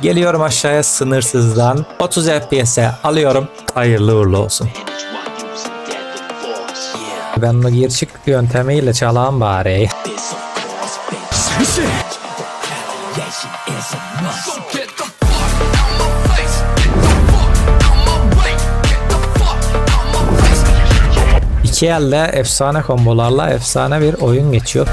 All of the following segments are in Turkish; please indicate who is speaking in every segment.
Speaker 1: Geliyorum aşağıya sınırsızdan 30 FPS'e alıyorum. Hayırlı uğurlu olsun. Ben bunu gir çık yöntemiyle çalağım bari. İki elde efsane kombolarla efsane bir oyun geçiyor.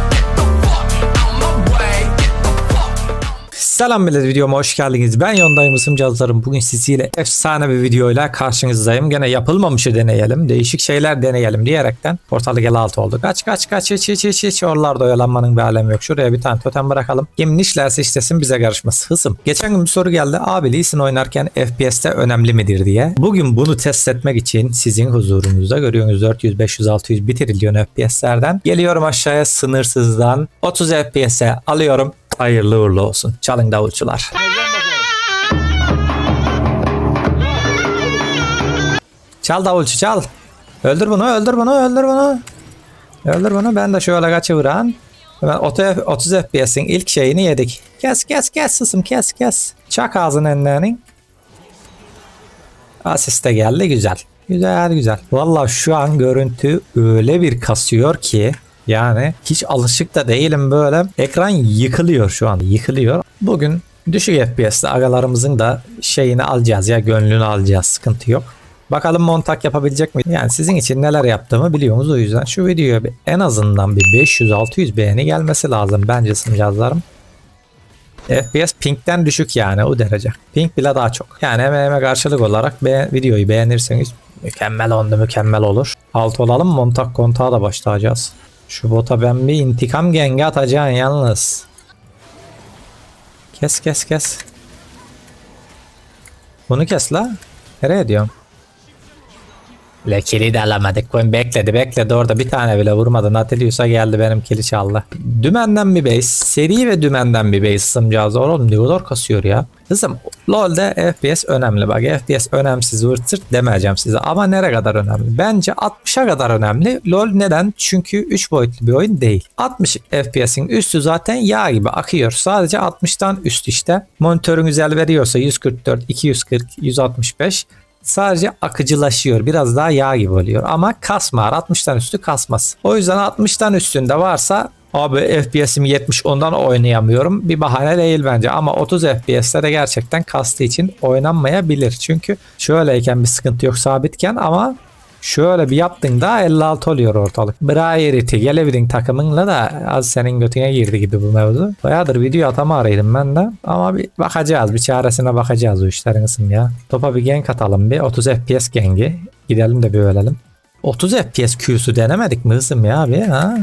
Speaker 1: Selam millet videoma hoş geldiniz. Ben Yondayım Isım Cazlarım. Bugün siziyle efsane bir videoyla karşınızdayım. Gene yapılmamışı deneyelim. Değişik şeyler deneyelim diyerekten portalı gel altı oldu. Kaç kaç kaç hiç hiç hiç hiç oralarda oyalanmanın bir alemi yok. Şuraya bir tane totem bırakalım. Kim nişlerse istesin bize karışmaz. Hısım. Geçen gün bir soru geldi. Abi Lee Sin oynarken FPS'te önemli midir diye. Bugün bunu test etmek için sizin huzurunuzda görüyorsunuz 400 500 600 1 trilyon FPS'lerden. Geliyorum aşağıya sınırsızdan 30 FPS'e alıyorum. Hayırlı uğurlu olsun. Çalın davulcular. Çal davulcu çal. Öldür bunu öldür bunu öldür bunu. Öldür bunu ben de şöyle kaçıvıran. Hemen 30 FPS'in ilk şeyini yedik. Kes kes kes sısım kes kes. Çak ağzını enlerinin. Asiste geldi güzel. Güzel güzel. Valla şu an görüntü öyle bir kasıyor ki yani hiç alışık da değilim böyle. Ekran yıkılıyor şu an. Yıkılıyor. Bugün düşük FPS'te agalarımızın da şeyini alacağız ya gönlünü alacağız. Sıkıntı yok. Bakalım montak yapabilecek mi? Yani sizin için neler yaptığımı biliyorsunuz o yüzden şu videoya en azından bir 500-600 beğeni gelmesi lazım bence sımcazlarım. FPS pinkten düşük yani o derece. Pink bile daha çok. Yani emeğime karşılık olarak be videoyu beğenirseniz mükemmel oldu mükemmel olur. Alt olalım montak kontağa da başlayacağız. Şu bota ben bir intikam gengi atacağım yalnız. Kes kes kes. Bunu kes la. Nereye diyorum? Lekili de alamadık. Koyun bekledi bekledi orada bir tane bile vurmadı. Nautilus'a geldi benim kili çaldı. Dümenden bir base. Seri ve dümenden bir base sımcağız. Oğlum ne kadar kasıyor ya. Kızım LoL'de FPS önemli. Bak FPS önemsiz vırt sırt demeyeceğim size. Ama nere kadar önemli? Bence 60'a kadar önemli. LoL neden? Çünkü 3 boyutlu bir oyun değil. 60 FPS'in üstü zaten yağ gibi akıyor. Sadece 60'tan üst işte. Monitörün güzel veriyorsa 144, 240, 165 sadece akıcılaşıyor. Biraz daha yağ gibi oluyor. Ama kasmar 60'tan üstü kasmaz. O yüzden 60'tan üstünde varsa Abi FPS'im 70 ondan oynayamıyorum. Bir bahane değil bence ama 30 FPS'te de gerçekten kastığı için oynanmayabilir. Çünkü şöyleyken bir sıkıntı yok sabitken ama şöyle bir yaptığında 56 oluyor ortalık. Brayeriti gelebilin takımınla da az senin götüne girdi gibi bu mevzu. Bayağıdır video atama araydım ben de. Ama bir bakacağız bir çaresine bakacağız o işlerin ısın ya. Topa bir gank atalım bir 30 FPS gengi. Gidelim de bir ölelim. 30 FPS Q'su denemedik mi hızım ya abi ha?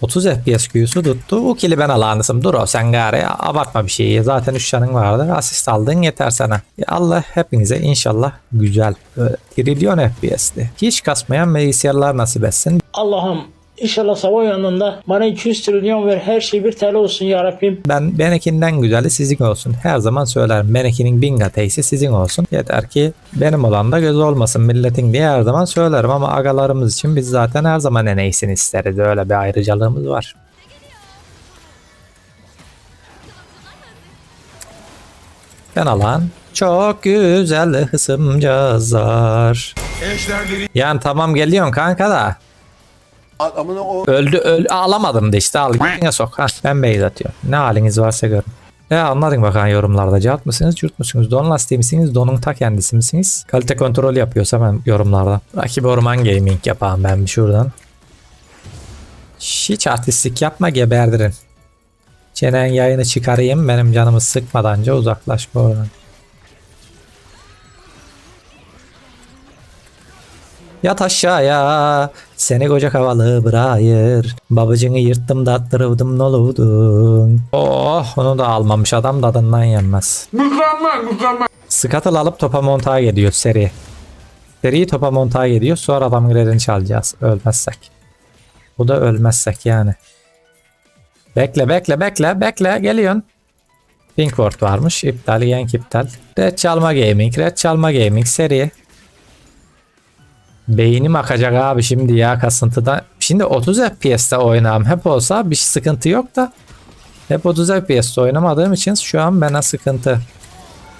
Speaker 1: 30 FPS Q'su tuttu. O kili ben alanısım. Dur o sen gari abartma bir şeyi. Zaten 3 canın vardı. Asist aldın yeter sana. Ya Allah hepinize inşallah güzel böyle trilyon FPS'li. Hiç kasmayan bilgisayarlar nasip etsin.
Speaker 2: Allah'ım inşallah sabah yanında bana 200 trilyon ver her şey bir TL olsun ya Rabbim.
Speaker 1: Ben Benekin'den güzeli sizin olsun. Her zaman söylerim. Benekinin bin kateysi sizin olsun. Yeter ki benim olan da göz olmasın milletin diye her zaman söylerim. Ama agalarımız için biz zaten her zaman en iyisini isteriz. Öyle bir ayrıcalığımız var. Ben alan çok güzel hısımcazlar. Yani tamam geliyorsun kanka da.
Speaker 3: Amına o
Speaker 1: Öldü öldü alamadım da işte al yine sok. Ha, ben beyz atıyorum. Ne haliniz varsa görün. Ya anladın bakalım yorumlarda. Cevap mısınız, cürt müsünüz? Don lastiği misiniz, donun ta kendisi misiniz? Kalite kontrolü yapıyorsa ben yorumlarda. Rakip orman gaming yapayım ben bir şuradan. Hiç artistlik yapma geberdirin. Çenen yayını çıkarayım benim canımı sıkmadanca uzaklaş bu oradan. Yat aşağıya seni koca havalı bırakır. Babacını yırttım da attırıldım noludun. Oh onu da almamış adam tadından yenmez. Mükemmel mükemmel. Scuttle alıp topa montağa gidiyor seri. Seriyi topa montağa gidiyor sonra adam girerini çalacağız ölmezsek. Bu da ölmezsek yani. Bekle bekle bekle bekle geliyorsun. Pinkford varmış iptal yank iptal. Red çalma gaming red çalma gaming seri. Beynim akacak abi şimdi ya kasıntıdan. Şimdi 30 FPS'te oynağım hep olsa bir sıkıntı yok da Hep 30 FPS'te oynamadığım için şu an bana sıkıntı.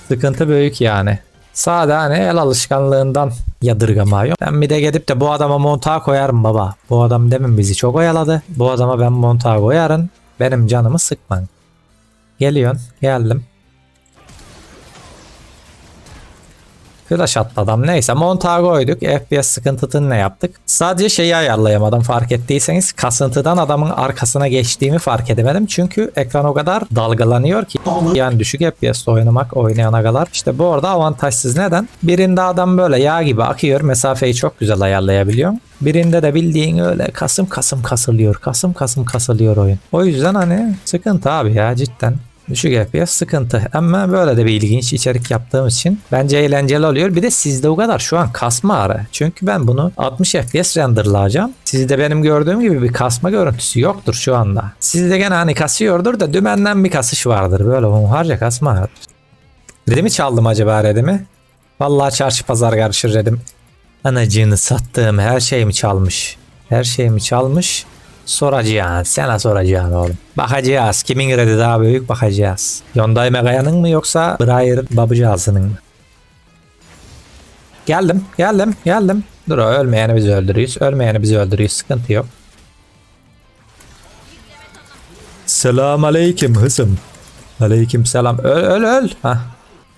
Speaker 1: Sıkıntı büyük yani. Sade hani el alışkanlığından yadırgamıyor. Ben bir de gidip de bu adama montağı koyarım baba. Bu adam demin bizi çok oyaladı. Bu adama ben montağı koyarım. Benim canımı sıkman. Geliyorsun. Geldim. Flash attı adam. Neyse montağı koyduk. FPS sıkıntısını ne yaptık? Sadece şeyi ayarlayamadım fark ettiyseniz. Kasıntıdan adamın arkasına geçtiğimi fark edemedim. Çünkü ekran o kadar dalgalanıyor ki. Yani düşük FPS'te oynamak oynayana kadar. İşte bu orada avantajsız. Neden? Birinde adam böyle yağ gibi akıyor. Mesafeyi çok güzel ayarlayabiliyor. Birinde de bildiğin öyle kasım kasım kasılıyor. Kasım kasım kasılıyor oyun. O yüzden hani sıkıntı abi ya cidden. Düşük FPS sıkıntı. Ama böyle de bir ilginç içerik yaptığım için bence eğlenceli oluyor. Bir de sizde o kadar şu an kasma ara. Çünkü ben bunu 60 FPS renderlayacağım. Sizde benim gördüğüm gibi bir kasma görüntüsü yoktur şu anda. Sizde gene hani kasıyordur da dümenden bir kasış vardır. Böyle harca kasma vardır. Redimi çaldım acaba redimi? Vallahi çarşı pazar karışır redim. Anacığını sattığım her şeyimi çalmış. Her şeyimi çalmış. Soracağız. Sana soracağım oğlum. Bakacağız. Kimin kredi daha büyük bakacağız. Hyundai Mega'nın mı yoksa Breyer Babıcağız'ının mı? Geldim. Geldim. Geldim. Dur ölmeyeni biz öldürüyoruz. Ölmeyeni biz öldürüyoruz. Sıkıntı yok. Selam aleyküm hızım. Aleyküm selam. Öl öl öl. Hah.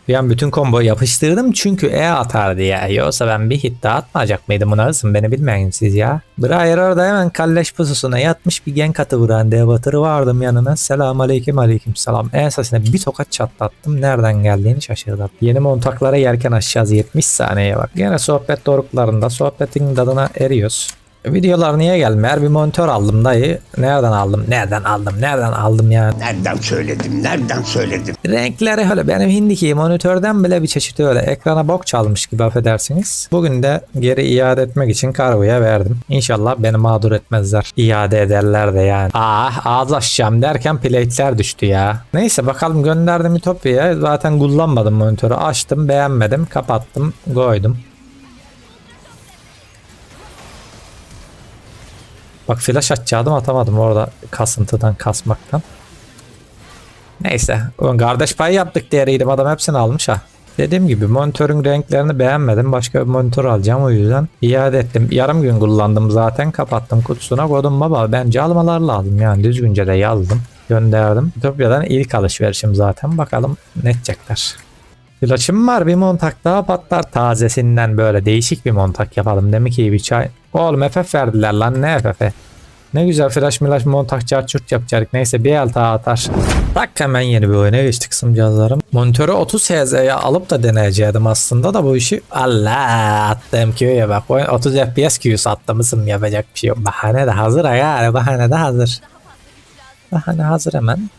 Speaker 1: Bir bütün combo yapıştırdım çünkü E atar diye. Yoksa ben bir hit daha atmayacak mıydım buna hızım beni bilmeyin siz ya. Briar orada hemen kalleş pususuna yatmış bir gen katı vuran devatırı vardım yanına. Selam aleyküm aleyküm selam. Ensesine bir tokat çatlattım. Nereden geldiğini şaşırdım. Yeni montaklara yerken aşağıya 70 saniye bak. Yine sohbet doruklarında sohbetin tadına eriyoruz. Videolar niye gelmiyor? Bir monitör aldım dayı. Nereden aldım? Nereden aldım? Nereden aldım ya?
Speaker 4: Nereden söyledim? Nereden söyledim?
Speaker 1: Renkleri öyle benim hindiki monitörden bile bir çeşit öyle ekrana bok çalmış gibi affedersiniz. Bugün de geri iade etmek için kargoya verdim. İnşallah beni mağdur etmezler. İade ederler de yani. Ah ağız açacağım derken plate'ler düştü ya. Neyse bakalım gönderdim Ütopya'ya. Zaten kullanmadım monitörü. Açtım beğenmedim. Kapattım koydum. Bak flash atacaktım atamadım orada kasıntıdan kasmaktan. Neyse. Ulan kardeş payı yaptık diğeriydim. Adam hepsini almış ha. Dediğim gibi monitörün renklerini beğenmedim. Başka bir monitör alacağım o yüzden. iade ettim. Yarım gün kullandım zaten. Kapattım kutusuna koydum baba. Bence almalar lazım yani. Düzgünce de yazdım. Gönderdim. Ütopya'dan ilk alışverişim zaten. Bakalım ne edecekler. Flash'ım var bir montak daha patlar tazesinden böyle değişik bir montak yapalım. Demek ki bir çay. Oğlum FF verdiler lan ne FF'i? Ne güzel flash milash montak çarçurt yapacaktık. Neyse bir el daha atar. Tak hemen yeni bir oyuna geçtik sımcazlarım. Monitörü 30 Hz'ye alıp da deneyecektim aslında da bu işi. Allah attım Q'ya bak. Oyun 30 FPS Q sattığımızım yapacak bir şey yok. Bahane de hazır aga. Bahane de hazır. Bahane hazır hemen.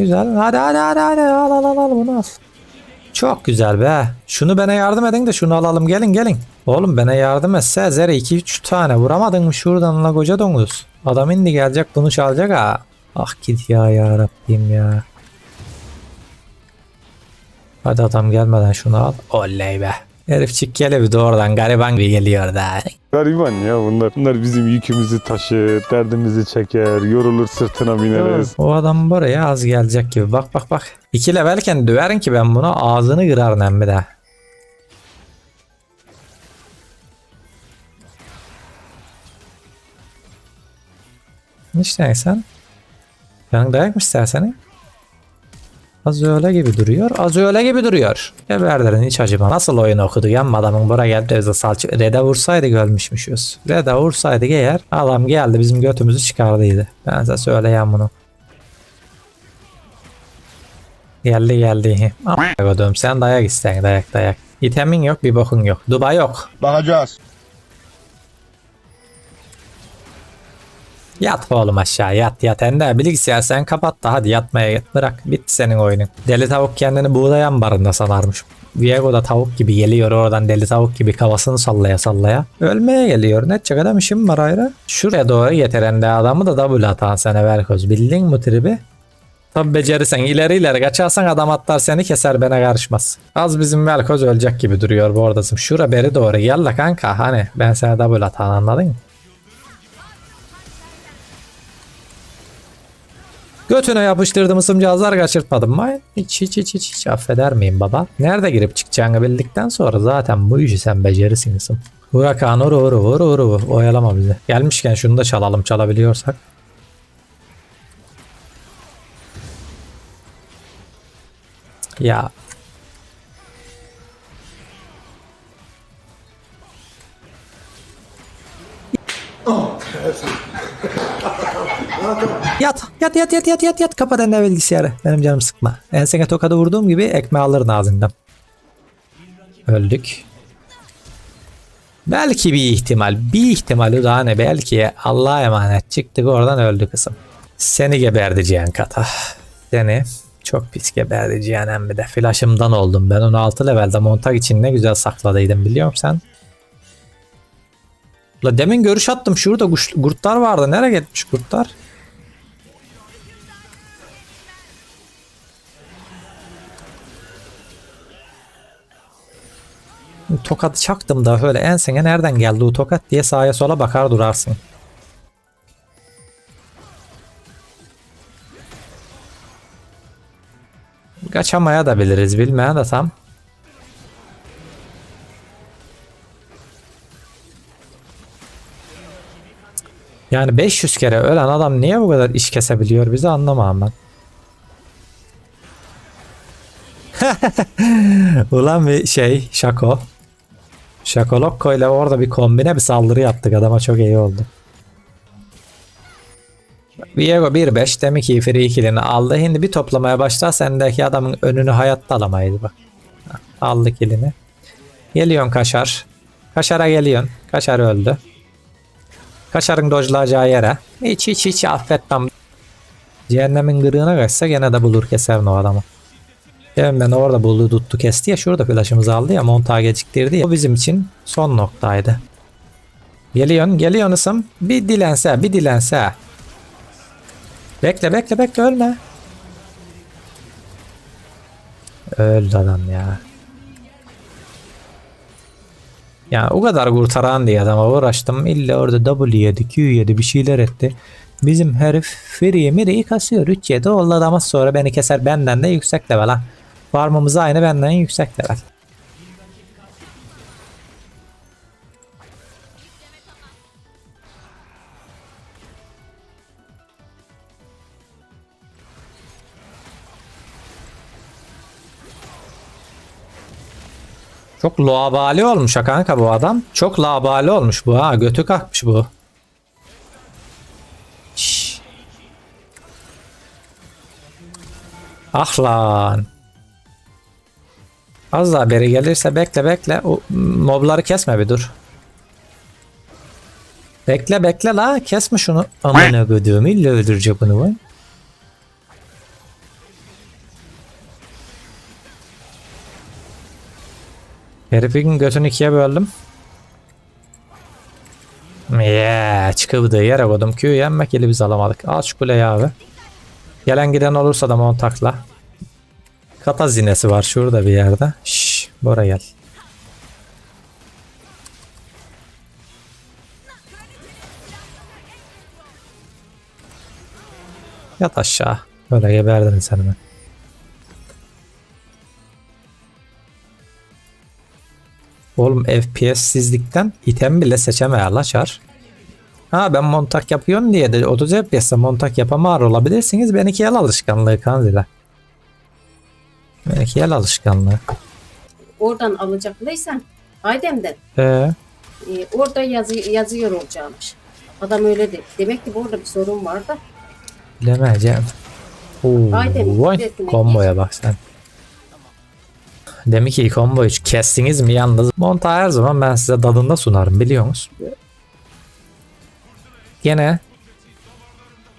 Speaker 1: Güzel. Hadi hadi hadi hadi al al al al bunu al. Çok güzel be. Şunu bana yardım edin de şunu alalım gelin gelin. Oğlum bana yardım etse Zere 2-3 tane vuramadın mı şuradan la koca domuz. Adam indi gelecek bunu çalacak ha. Ah git ya ya Rabbim ya. Hadi adam gelmeden şunu al. Oley be. Herifçik gelevi doğrudan gariban gibi geliyor da.
Speaker 5: Gariban ya bunlar. Bunlar bizim yükümüzü taşır, derdimizi çeker, yorulur sırtına bineriz.
Speaker 1: O adam buraya az gelecek gibi. Bak bak bak. İki levelken döverim ki ben bunu ağzını kırar nem bir de. İşte sen. Canın dayak mı ister senin? Az öyle gibi duruyor. Az öyle gibi duruyor. Geberlerin hiç acıma. Nasıl oyun okudu yanma adamın buraya geldi bize salça. Red'e vursaydı ölmüşmüşüz. Red'e vursaydı eğer adam geldi bizim götümüzü çıkardıydı. Ben size söyleyeyim bunu. Geldi geldi. Koydum sen dayak isten dayak dayak. İtemin yok bir bokun yok. Duba yok.
Speaker 3: bakacağız.
Speaker 1: Yat oğlum aşağı yat yat. Ende bilgisayar sen kapat da hadi yatmaya git. Bırak bitti senin oyunun. Deli tavuk kendini buğday ambarında sanarmış. Viego da tavuk gibi geliyor oradan deli tavuk gibi kafasını sallaya sallaya. Ölmeye geliyor. Ne edecek adam işim var ayrı. Şuraya doğru getiren de adamı da double atan sene Verkoz. Bildin mi tribi? Tabi becerirsen ileri ileri kaçarsan adam atlar seni keser bana karışmaz. Az bizim Velkoz ölecek gibi duruyor bu oradasın. Şura beri doğru gel la kanka hani ben sana double atan anladın mı? Götüne yapıştırdım ısımcağızlar kaçırtmadım mı? Hiç hiç hiç hiç, hiç affeder miyim baba? Nerede girip çıkacağını bildikten sonra zaten bu işi sen becerirsin ısım. Hurakan uru uru uru uru oyalama bizi. Gelmişken şunu da çalalım çalabiliyorsak. Ya Yat yat yat yat yat yat yat kapat eline bilgisayarı. Benim canım sıkma. Ensene tokadı vurduğum gibi ekmeği alırdın ağzından. Öldük. Belki bir ihtimal. Bir ihtimal daha ne belki Allah'a emanet çıktık oradan öldü kızım. Seni geberdeceğin kata. Seni çok pis geberdeceğin hem bir de. Flash'ımdan oldum. Ben onu 6 levelde montaj için ne güzel sakladıydım biliyor musun sen? La demin görüş attım. Şurada kuş, kurtlar vardı. Nereye gitmiş kurtlar? Tokadı çaktım da öyle ensene nereden geldi o tokat diye sağa sola bakar durarsın. Kaçamaya da biliriz bilmeyen de tam. Yani 500 kere ölen adam niye bu kadar iş kesebiliyor bizi anlamam ben. Ulan bir şey şako. Şakolokko ile orada bir kombine bir saldırı yaptık adama çok iyi oldu. Viego 1-5 demek ki free kill'ini aldı. Şimdi bir toplamaya başlar sendeki adamın önünü hayatta alamayız bak. Aldı kill'ini. Geliyorsun Kaşar. Kaşar'a geliyorsun. Kaşar öldü. Kaşar'ın dojlayacağı yere. Hiç hiç hiç affetmem. Cehennemin gırığına kaçsa gene de bulur keser o adamı. Demin ben orada buldu tuttu kesti ya şurada flash'ımızı aldı ya montağa geciktirdi ya. O bizim için son noktaydı. Geliyorsun geliyorsun ısım. Bir dilense bir dilense. Bekle bekle bekle ölme. Öldü adam ya. Ya o kadar kurtaran diye adama uğraştım. İlla orada W yedi, Q yedi bir şeyler etti. Bizim herif Free Miri'yi kasıyor. 3 7 oldu adama sonra beni keser benden de yüksek level ha. Farmımız aynı benden yüksek level. Çok labali olmuş ha kanka bu adam. Çok labali olmuş bu ha. Götü kalkmış bu. Şşş. Ah lan. Az daha beri gelirse bekle bekle. O mobları kesme bir dur. Bekle bekle la kesme şunu. Amına koduğum illa öldürecek bunu bu. Herifin götünü ikiye böldüm. Yeah, çıkıldı yere koydum. Q yenmek eli biz alamadık. Al şu kuleyi abi. Gelen giden olursa da montakla. Kata zinesi var şurada bir yerde. Şşş, Bora gel. Yat aşağı. Böyle geberdin sen mi? Oğlum FPS'sizlikten item bile seçemeye la. Ha ben montak yapıyorum diye de 30 FPS'e montak yapamar olabilirsiniz. Benimki el alışkanlığı kanzile. Benimki el alışkanlığı.
Speaker 6: oradan alacaklıysan Adem'den
Speaker 1: Ee,
Speaker 6: e, orada yazı, yazıyor olacakmış. Adam öyle dedi. Demek ki burada bir sorun var da.
Speaker 1: bilemeyeceğim. Oo, vay,
Speaker 6: resmine
Speaker 1: komboya bak sen. Demek ki komboyu kestiniz mi yalnız? Monta her zaman ben size dadında sunarım biliyor musunuz? Gene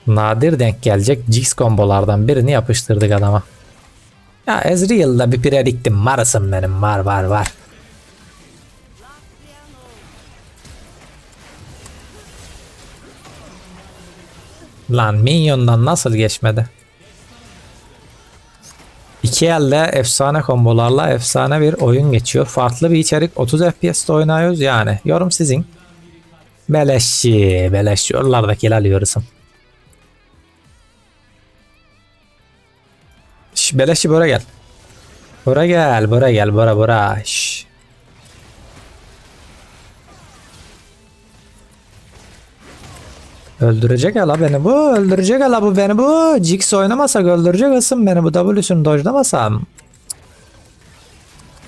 Speaker 1: nadir denk gelecek Jigs kombolardan birini yapıştırdık adama. Ya Ezreal'da bir prediktim varısın benim var var var. Lan minyondan nasıl geçmedi? İki elde efsane kombolarla efsane bir oyun geçiyor. Farklı bir içerik 30 FPS'te oynuyoruz yani. Yorum sizin. Beleşçi, beleşçi. Oralardaki alıyoruz. Şş, beleşi bora gel. Bora gel, bora gel, bora bora. Şş. Öldürecek ala beni bu, öldürecek ala bu beni bu. Jix oynamasak öldürecek ısın beni bu W'sunu dojlamasam.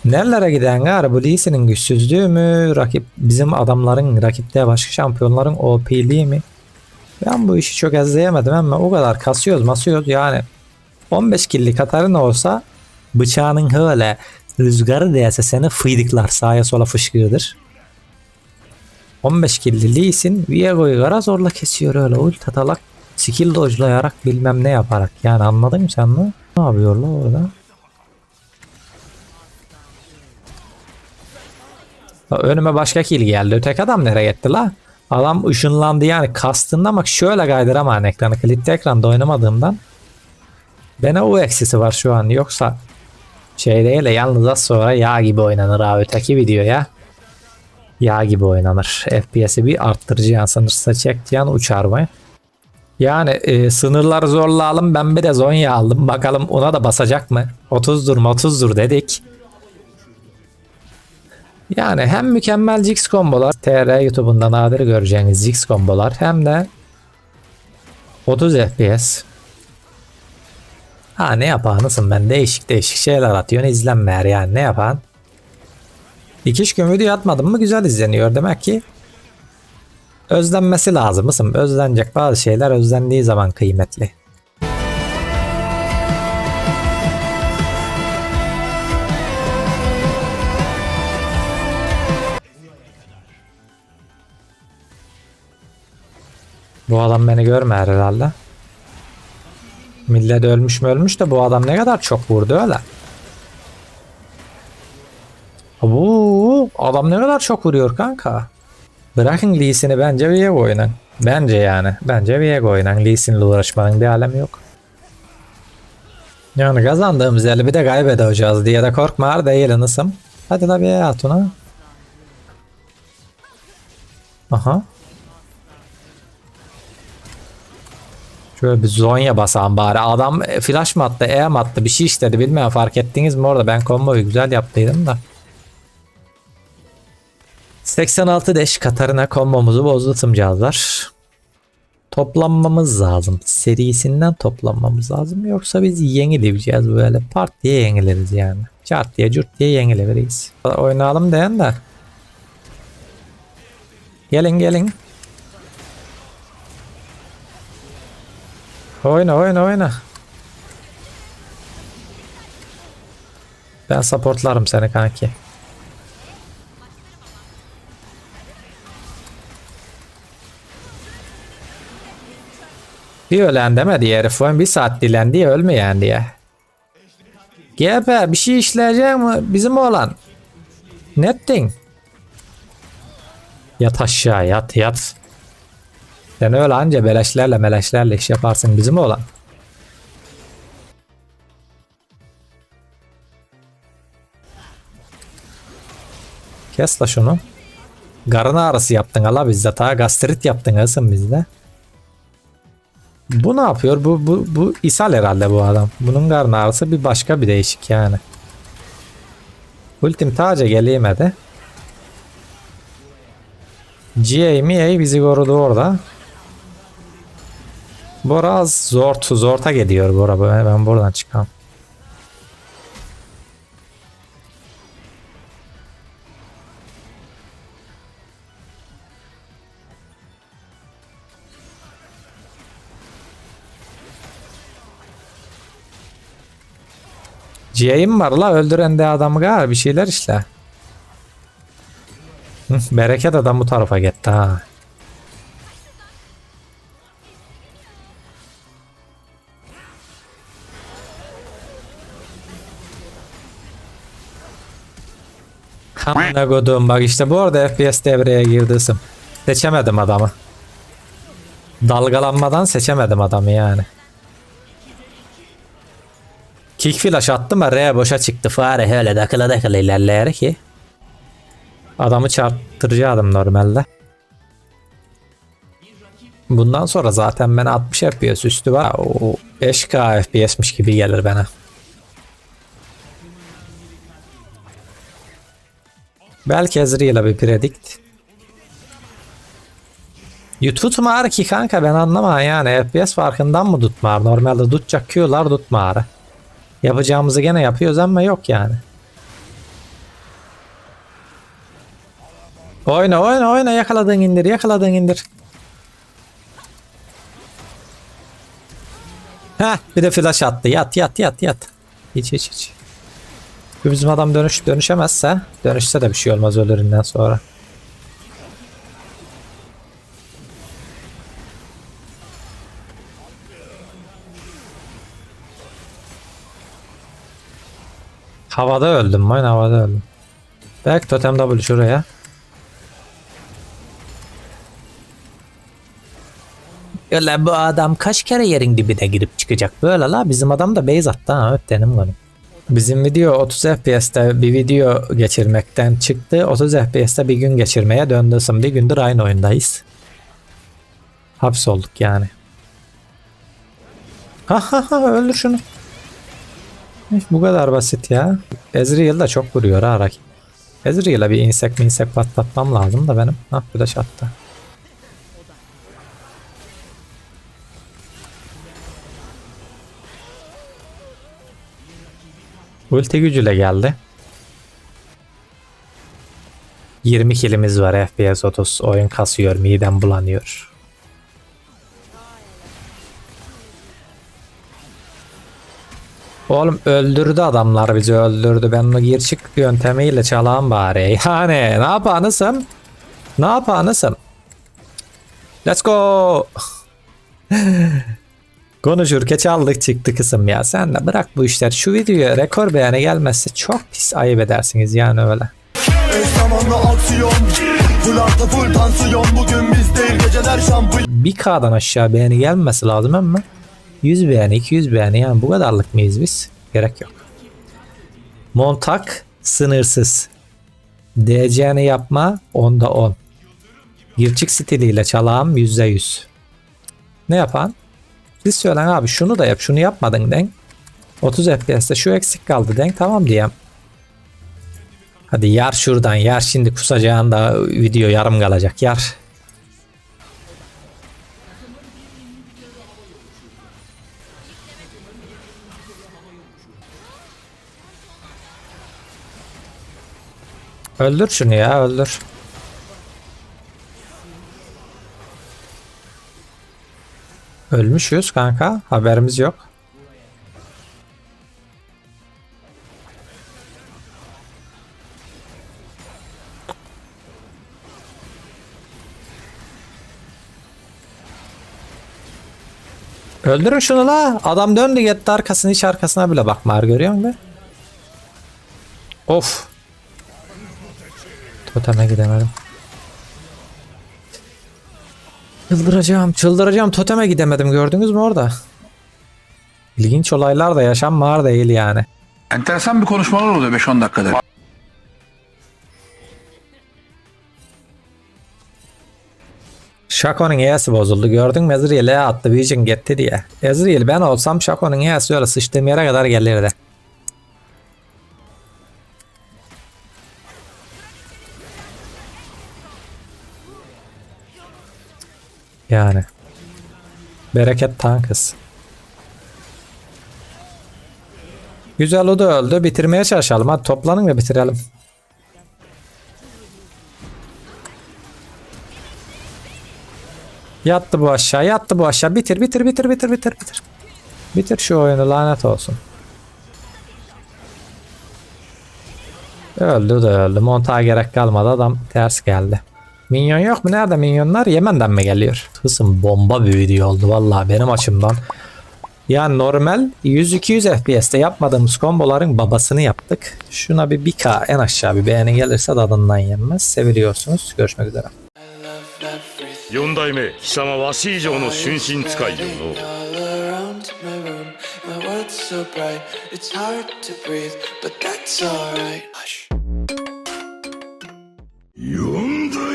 Speaker 1: Nerelere giden gar bu Lee Sin'in güçsüzlüğü mü? Rakip bizim adamların rakipte başka şampiyonların OP'liği mi? Ben bu işi çok izleyemedim ama o kadar kasıyoruz masıyoruz yani 15 killi Katarina olsa bıçağının öyle rüzgarı değse seni fıydıklar sağa sola fışkırdır. 15 killi Lee Sin Viego'yu kara zorla kesiyor öyle ult atalak skill dojlayarak bilmem ne yaparak yani anladın mı sen mi? Ne yapıyorlar orada? Önüme başka kill geldi. Öteki adam nereye gitti la? Adam ışınlandı yani kastında ama şöyle kaydıramam ekranı. Klipte ekranda oynamadığımdan. Bana o eksisi var şu an. Yoksa şey değil de yalnız az sonra yağ gibi oynanır abi. Öteki video ya. Yağ gibi oynanır. FPS'i bir arttırıcı yan sınırsa çektiğin uçar mı? Yani e, sınırları zorlayalım. Ben bir de Zonya aldım. Bakalım ona da basacak mı? 30'dur 30'dur dedik. Yani hem mükemmel Jix kombolar TR YouTube'unda nadir göreceğiniz Jix kombolar hem de 30 FPS. Ha ne yapanısın ben değişik değişik şeyler atıyorsun izlenmeyer yani ne yapan. 2-3 gün video atmadım mı güzel izleniyor demek ki özlenmesi lazım mısın? Özlenecek bazı şeyler özlendiği zaman kıymetli. Bu adam beni görmer herhalde. Millet ölmüş mü ölmüş de bu adam ne kadar çok vurdu öyle. Bu adam ne kadar çok vuruyor kanka. Bırakın Lee Sin'i bence Viego oynayın. Bence yani. Bence Viego oynayın. Lee Sin'le uğraşmanın bir alemi yok. Yani kazandığımız eli bir de kaybedeceğiz diye de korkma değil anısım. Hadi la bir at ona. Aha. Şöyle bir zonya basam bari. Adam e, flash mı attı, E mi attı bir şey istedi bilmiyorum fark ettiniz mi orada ben komboyu güzel yaptıydım da. 86 deş Katarina kombomuzu bozdu tımcağızlar. Toplanmamız lazım. Serisinden toplanmamız lazım. Yoksa biz yenileceğiz böyle. Part diye yeniliriz yani. Çart diye cürt diye yeniliriz. Oynayalım diyen de. Gelin gelin. Oyna oyna oyna. Ben supportlarım seni kanki. Bir ölen demedi herif. Bir saat dilendi ölmeyen diye. GP bir şey işleyecek mi? Bizim oğlan. Netting. Yat aşağı yat yat. Sen öyle anca beleşlerle meleşlerle iş yaparsın bizim oğlan. Kes la şunu. Karın ağrısı yaptın ala bizde. Ta gastrit yaptın asın bizde. Bu ne yapıyor? Bu, bu, bu ishal herhalde bu adam. Bunun karın ağrısı bir başka bir değişik yani. Ultim taca geleyemedi. GA MA bizi korudu orada. Bora zort, zorta gidiyor Bora. Ben, buradan çıkam. GA'im var la öldüren de adamı galiba bir şeyler işte. Bereket adam bu tarafa gitti ha. Amına kodum bak işte bu arada FPS devreye girdi isim. Seçemedim adamı. Dalgalanmadan seçemedim adamı yani. Kick flash attım ama R boşa çıktı. Fare öyle dakıla dakıla ilerleyerek ki. Adamı çarptıracaktım normalde. Bundan sonra zaten ben 60 FPS üstü var. O 5K FPS'miş gibi gelir bana. Belki Ezreal'a bir predict. Tutmar ki kanka ben anlamam yani FPS farkından mı tutmar? Normalde tutacak Q'lar tutmar. Yapacağımızı gene yapıyoruz ama yok yani. Oyna oyna oyna yakaladığın indir yakaladığın indir. Heh bir de flash attı yat yat yat yat. Hiç hiç hiç. Bizim adam dönüş dönüşemezse dönüşse de bir şey olmaz ölüründen sonra. Havada öldüm ben havada öldüm. Belki totem W şuraya. Öyle bu adam kaç kere yerin dibine girip çıkacak böyle la bizim adam da base attı ha öttenim konu. Bizim video 30 FPS'te bir video geçirmekten çıktı 30 FPS'te bir gün geçirmeye döndü. Bir gündür aynı oyundayız. Hapsolduk yani. Ha ha ha öldür şunu. Bu kadar basit ya. Ezreal da çok vuruyor ha rakip. Ezreal'a bir insek mi insek patlatmam lazım da benim. Hah bir de şattı. Ulti gücüyle geldi. 20 kilimiz var FPS 30 oyun kasıyor midem bulanıyor. Oğlum öldürdü adamlar bizi öldürdü. Ben onu gir çık yöntemiyle çalağım bari. Yani ne yapanısım? Ne yapanısım? Let's go. Konuşurken çaldık çıktı kısım ya. Sen de bırak bu işler. Şu videoya rekor beğeni gelmezse çok pis ayıp edersiniz yani öyle.
Speaker 7: Şampiyon
Speaker 1: 1K'dan aşağı beğeni gelmesi lazım ama 100 beğeni 200 beğeni yani bu kadarlık mıyız biz? Gerek yok. Montak sınırsız. DC'ni yapma onda 10. Girçik stiliyle çalağım %100. Ne yapan? Siz söylen abi şunu da yap şunu yapmadın den. 30 FPS'te şu eksik kaldı den tamam diyem. Hadi yar şuradan yar şimdi kusacağın da video yarım kalacak yar. Öldür şunu ya öldür. Ölmüşüz kanka haberimiz yok. Öldürün şunu la. Adam döndü gitti arkasını hiç arkasına bile bakmar görüyor musun? Of. Toteme gidemedim. Çıldıracağım, çıldıracağım. Toteme gidemedim. Gördünüz mü orada? İlginç olaylar da yaşanmıyor değil yani.
Speaker 3: Enteresan bir konuşmalar oluyor 5-10 dakikada.
Speaker 1: Shaco'nun E'si bozuldu. Gördün mü Ezreal'e attı Vision gitti diye. Ezreal ben olsam Shaco'nun E'si öyle sıçtığım yere kadar gelirdi. Yani. Bereket tankız. Güzel o da öldü. Bitirmeye çalışalım. Hadi toplanın ve bitirelim. Yattı bu aşağı. Yattı bu aşağı. Bitir bitir bitir bitir bitir bitir. Bitir şu oyunu lanet olsun. Öldü de öldü. Montağa gerek kalmadı. Adam ters geldi. Minyon yok mu? Nerede minyonlar? Yemen'den mi geliyor? Kısım bomba bir video oldu vallahi benim açımdan. Yani normal 100-200 FPS'te yapmadığımız komboların babasını yaptık. Şuna bir 1K en aşağı bir beğeni gelirse tadından yenmez. Seviliyorsunuz. Görüşmek üzere.
Speaker 8: 四代目貴様わし以上の春心使いよの
Speaker 9: all around my room. My world's so bright, it's hard to breathe, but that's alright. Hush.
Speaker 7: 4